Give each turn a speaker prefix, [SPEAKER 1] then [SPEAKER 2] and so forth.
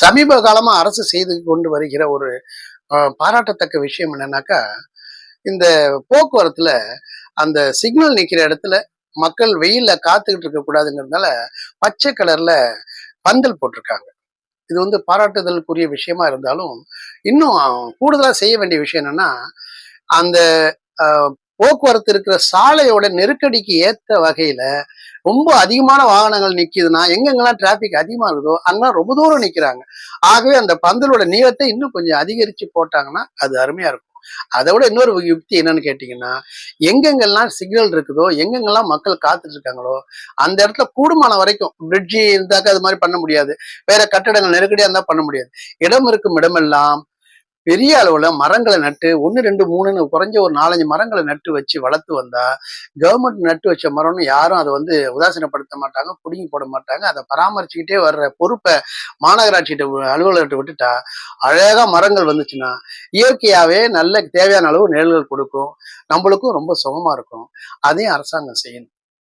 [SPEAKER 1] சமீப காலமா அரசு செய்து கொண்டு வருகிற ஒரு பாராட்டத்தக்க விஷயம் என்னன்னாக்கா இந்த போக்குவரத்துல அந்த சிக்னல் நிக்கிற இடத்துல மக்கள் வெயில்ல காத்துக்கிட்டு இருக்க கூடாதுங்கிறதுனால பச்சை கலர்ல பந்தல் போட்டிருக்காங்க. இது வந்து பாராட்டுதலுக்குரிய விஷயமா இருந்தாலும் இன்னும் கூடுதலா செய்ய வேண்டிய விஷயம் என்னன்னா அந்த போக்குவரத்து இருக்கிற சாலையோட நெருக்கடிக்கு ஏத்த வகையில ரொம்ப அதிகமான வாகனங்கள் நிக்கிதுன்னா எங்கெங்கெல்லாம் டிராபிக் அதிகமா இருக்குதோ அங்கெல்லாம் ரொம்ப தூரம் நிக்கிறாங்க. ஆகவே அந்த பந்தலோட நீளத்தை இன்னும் கொஞ்சம் அதிகரிச்சு போட்டாங்கன்னா அது அருமையா இருக்கும். அதை விட இன்னொரு யுக்தி என்னன்னு கேட்டீங்கன்னா எங்கெங்கெல்லாம் சிக்னல் இருக்குதோ எங்கெங்கெல்லாம் மக்கள் காத்துட்டு இருக்காங்களோ அந்த இடத்துல கூடுமான வரைக்கும் பிரிட்ஜி இருந்தாக்க அது மாதிரி பண்ண முடியாது. வேற கட்டடங்கள் நெருக்கடியா இருந்தா பண்ண முடியாது. இடம் இருக்கும் இடமெல்லாம் பெரிய அளவில் மரங்களை நட்டு ஒன்று ரெண்டு மூணுன்னு குறைஞ்ச ஒரு நாலஞ்சு மரங்களை நட்டு வச்சு வளர்த்து வந்தா கவர்மெண்ட் நட்டு வச்ச மரம்னு யாரும் அதை வந்து உதாசீனப்படுத்த மாட்டாங்க பிடுங்கி போட மாட்டாங்க. அதை பராமரிச்சுக்கிட்டே வர்ற பொறுப்பை மாநகராட்சிகிட்ட அலுவலர்கிட்ட விட்டுட்டா அழகாக மரங்கள் வந்துச்சுன்னா இயற்கையாகவே நல்ல தேவையான அளவு நிழல்கள் கொடுக்கும். நம்மளுக்கும் ரொம்ப சுகமாக இருக்கும். அதையும் அரசாங்கம் செய்யணும்.